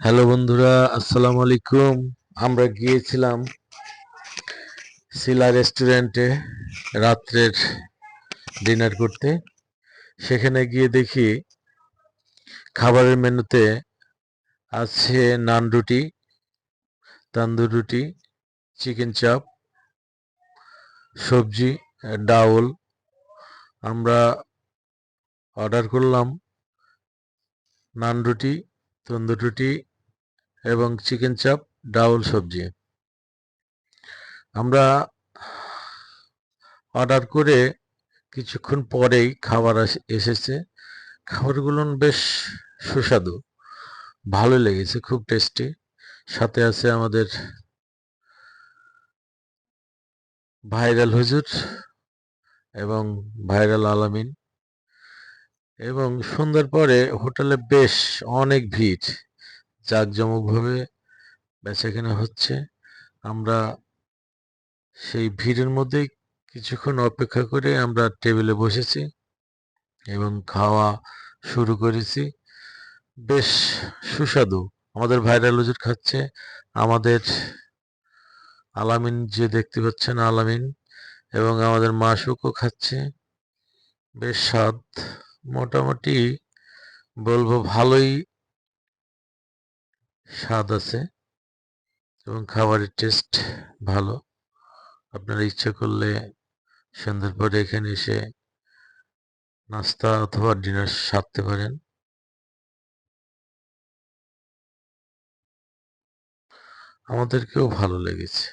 Hello বন্ধুরা, আসসালামু আলাইকুম। আমরা গিয়েছিলাম শিলা রেস্টুরেন্টে রাত্রের ডিনার করতে। সেখানে গিয়ে দেখি খাবারের মেনুতে আছে নান রুটি, তান্দুর রুটি চিকেন চাপ সবজি, ডাউল। আমরা অর্ডার করলাম নান রুটি তন্দুর রুটি এবং চিকেন চাপ, ডাউল সবজি। আমরা অর্ডার করে কিছুক্ষণ পরেই খাবার এসেছে। খাবারগুলো বেশ সুস্বাদু। ভালো লেগেছে, খুব টেস্টি। সাথে আছে আমাদের ভাইরাল হুজুর এবং ভাইরাল আলামিন। এবং সন্ধ্যার পরে হোটেলে বেশ অনেক ভিড়। জাঁকজমকভাবে বেচাকেনা হচ্ছে। আমরা সেই ভিড়ের মধ্যেই কিছুক্ষণ অপেক্ষা করে আমরা টেবিলে বসেছি এবং খাওয়া শুরু করেছি। বেশ সুস্বাদু। আমাদের ভাইরাল ওজুর খাচ্ছে। আমাদের আলামিন যে দেখতে পাচ্ছেন আলামিন এবং আমাদের মাসুকও খাচ্ছে। বেশ স্বাদ। মোটামুটি বলব ভালোই স্বাদ আছে এবং খাবারের টেস্ট ভালো। আপনারা ইচ্ছা করলে সন্ধ্যার পরে এখানে এসে নাস্তা অথবা ডিনার সারতে পারেন। আমাদেরকেও ভালো লেগেছে।